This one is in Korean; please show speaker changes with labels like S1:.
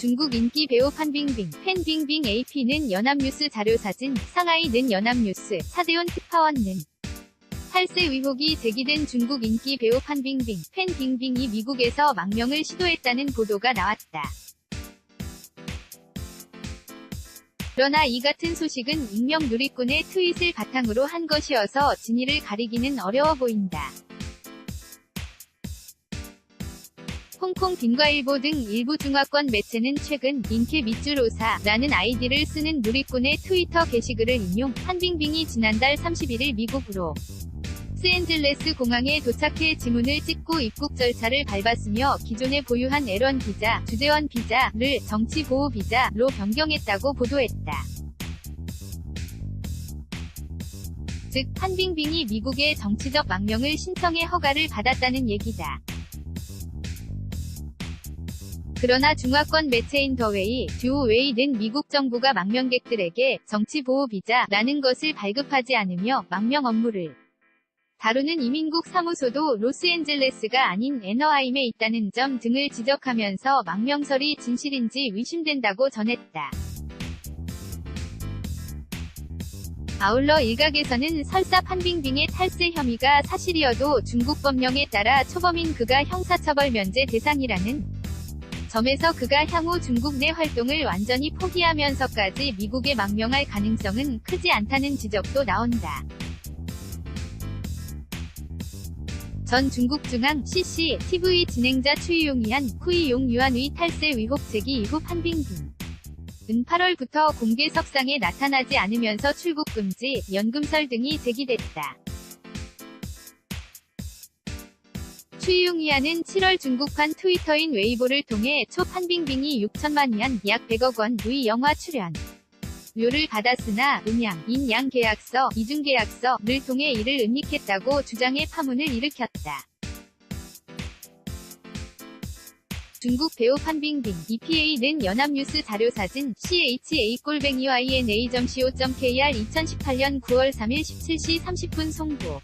S1: 중국 인기 배우 판빙빙, 팬빙빙 AP는 연합뉴스 자료사진, 상하이는 연합뉴스, 차대원 특파원는 탈세 의혹이 제기된 중국 인기 배우 판빙빙, 팬빙빙이 미국에서 망명을 시도했다는 보도가 나왔다. 그러나 이 같은 소식은 익명 누리꾼의 트윗을 바탕으로 한 것이어서 진위를 가리기는 어려워 보인다. 홍콩 빈과일보 등 일부 중화권 매체는 최근 인케 밑줄오사라는 아이디를 쓰는 누리꾼의 트위터 게시글을 인용 한빙빙이 지난달 31일 미국으로 스앤젤레스 공항에 도착해 지문을 찍고 입국 절차를 밟았으며 기존에 보유한 L1 비자, 주재원 비자를 정치 보호 비자로 변경했다고 보도했다. 즉, 한빙빙이 미국의 정치적 망명을 신청해 허가를 받았다는 얘기다. 그러나 중화권 매체인 더웨이, 듀웨이는 미국 정부가 망명객들에게 정치보호 비자라는 것을 발급하지 않으며 망명 업무를 다루는 이민국 사무소도 로스앤젤레스가 아닌 애너하임에 있다는 점 등을 지적하면서 망명설이 진실인지 의심된다고 전했다. 아울러 일각에서는 설사 판빙빙의 탈세 혐의가 사실이어도 중국 법령에 따라 초범인 그가 형사처벌 면제 대상이라는 점에서 그가 향후 중국 내 활동을 완전히 포기하면서까지 미국에 망명할 가능성은 크지 않다는 지적도 나온다. 전 중국 중앙 CCTV 진행자 추이용이한 쿠이용 유한의 탈세 의혹 제기 이후 판빙빙 은 8월부터 공개 석상에 나타나지 않으면서 출국 금지, 연금설 등이 제기됐다. 추이용이안은 7월 중국판 트위터인 웨이보를 통해 초 판빙빙이 6천만 연, 약 100억 원의 영화 출연 료를 받았으나 음양, 인양 계약서, 이중 계약서를 통해 이를 은닉했다고 주장해 파문을 일으켰다. 중국 배우 판빙빙, EPA는 연합뉴스 자료사진, CHA-YNA.co.kr 2018년 9월 3일 17시 30분 송부